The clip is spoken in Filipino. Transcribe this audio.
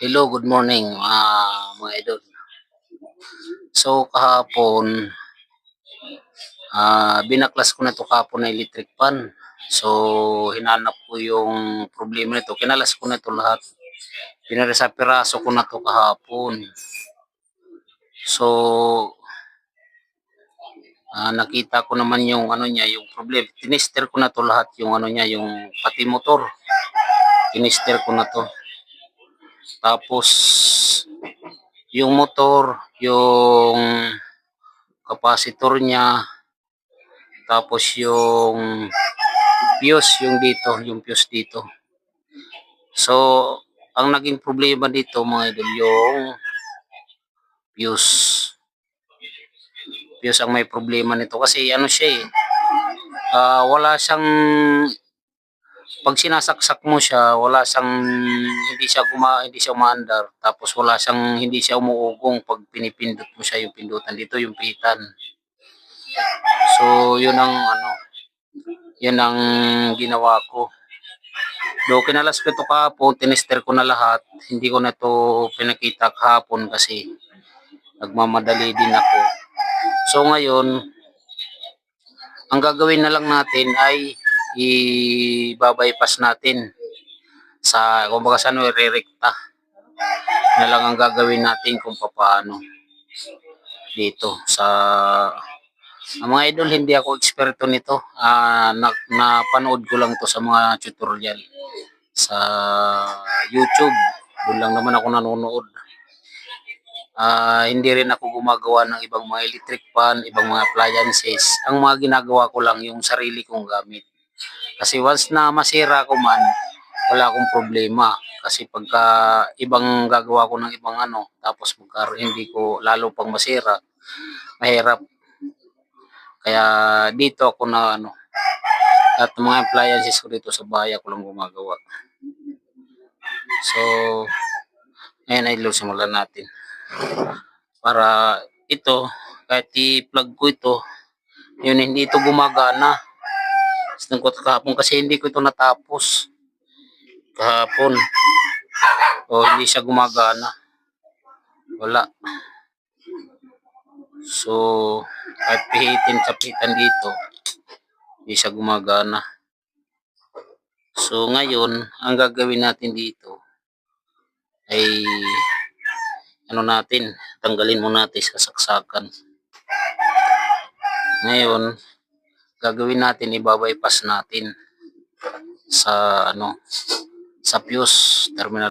Hello, good morning ah, mga idol. So kahapon, ah, binaklas ko na to kahapon na electric fan. So hinanap ko yung problema nito. Kinalas ko na to lahat. Pinaresa piraso ko na to kahapon. So ah, nakita ko naman yung ano niya, yung problem. Tinister ko na to lahat yung ano niya, yung pati motor. Tinister ko na to. Tapos, yung motor, yung capacitor niya, tapos yung fuse, yung dito, yung fuse dito. So, ang naging problema dito mga idol, yung fuse. Fuse ang may problema nito kasi ano siya eh, ah, wala siyang pag sinasaksak mo siya, wala siyang hindi siya guma hindi siya umaandar. Tapos wala siyang hindi siya umuugong pag pinipindot mo siya yung pindutan dito yung pitan. So, yun ang ano, yun ang ginawa ko. Do kinalas ko ito kahapon, tinister ko na lahat. Hindi ko na to pinakita kahapon kasi nagmamadali din ako. So ngayon, ang gagawin na lang natin ay i-bypass natin sa kumbaga sa ano re-recta na lang ang gagawin natin kung paano dito sa ang mga idol hindi ako eksperto nito Ah, na, napanood ko lang to sa mga tutorial sa YouTube doon lang naman ako nanonood Ah, hindi rin ako gumagawa ng ibang mga electric fan, ibang mga appliances. Ang mga ginagawa ko lang yung sarili kong gamit. Kasi once na masira ko man, wala akong problema. Kasi pagka ibang gagawa ko ng ibang ano, tapos magkaroon hindi ko lalo pang masira, mahirap. Kaya dito ako na ano, at mga appliances ko dito sa bahay ako lang gumagawa. So, ngayon ay simulan natin. Para ito, kahit i-plug ko ito, yun hindi ito gumagana. Gusto ko kahapon kasi hindi ko ito natapos. Kahapon. O hindi siya gumagana. Wala. So, kahit pihitin sa pitan dito, hindi siya gumagana. So, ngayon, ang gagawin natin dito ay ano natin, tanggalin muna natin sa saksakan. Ngayon, gagawin natin, ibabypass natin sa ano, sa fuse terminal